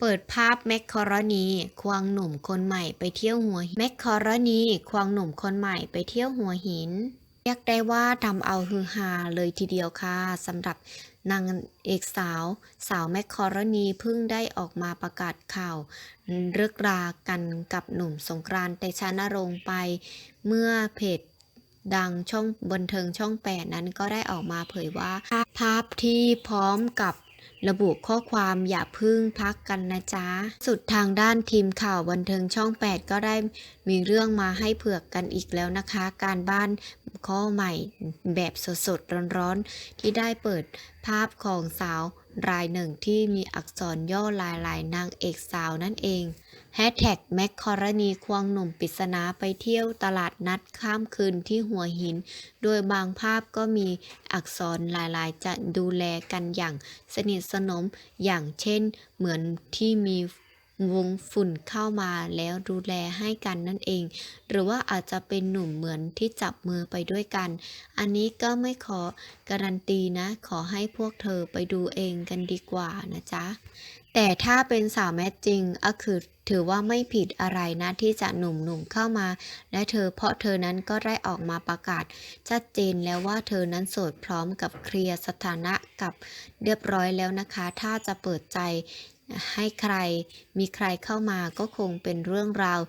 เปิดภาพแมคคอรนีควางหนุ่มคนใหม่ไปเที่ยวหัวหินแมคคอรนีควางหนุ่มคนใหม่ไปเที่ยวหัวหินเรียกได้ว่าทำเอาฮือฮาเลยทีเดียวค่ะสำหรับนางเอกสาว สาวแมคคอรนีเพิ่งได้ออกมาประกาศข่าวเลิกรากันกับหนุ่มสงกรานต์แต่ชานรงไปเมื่อเพจดังช่องบันเทิงช่อง 8 นั้นก็ได้ออกมาเผยว่าภาพที่พร้อมกับ ระบุข้อความอย่าพึ่งพักกันนะจ๊ะ สุดทางด้านทีมข่าวบันเทิงช่อง 8 ก็ได้มีเรื่องมาให้เผือกกันอีกแล้วนะคะ การบ้านข้อใหม่แบบสดๆร้อนๆ ที่ได้เปิดภาพของสาว รายหนึ่งที่มีอักษรย่อลายลายนางเอกสาวนั่นเองแฮชแท็กแมคคอรณีควงหนุ่มปริศนาไปเที่ยวตลาดนัดข้ามคืนที่หัวหิน โดยบางภาพก็มีอักษรหลายๆ จะดูแลกันอย่างสนิทสนมอย่างเช่นเหมือนที่มี วงฝุ่นเข้ามาแล้วดูแลให้กันนั่นเอง หรือว่าอาจจะเป็นหนุ่มเหมือนที่จับมือไปด้วยกัน อันนี้ก็ไม่ขอการันตีนะ ขอให้พวกเธอไปดูเองกันดีกว่านะจ๊ะแต่ถ้าเป็นสาวแมทจริงก็คือถือว่าไม่ผิดอะไรนะที่จะหนุ่มๆเข้ามา และเธอเพราะเธอนั้นก็ได้ออกมาประกาศ ชัดเจนแล้วว่าเธอนั้นโสดพร้อมกับเคลียร์สถานะกับเรียบร้อยแล้วนะคะ ถ้าจะเปิดใจให้ใครมีใครเข้ามาก็คงเป็นเรื่องราว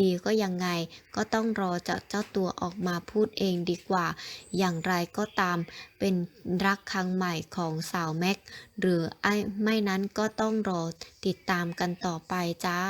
ดีๆ ก็ยังไงก็ต้องรอจากเจ้าตัวออกมาพูดเองดีกว่า อย่างไรก็ตามเป็นรักครั้งใหม่ของสาวแม็ก หรือไอ้ไม่นั้นก็ต้องรอติดตามกันต่อไปจ้า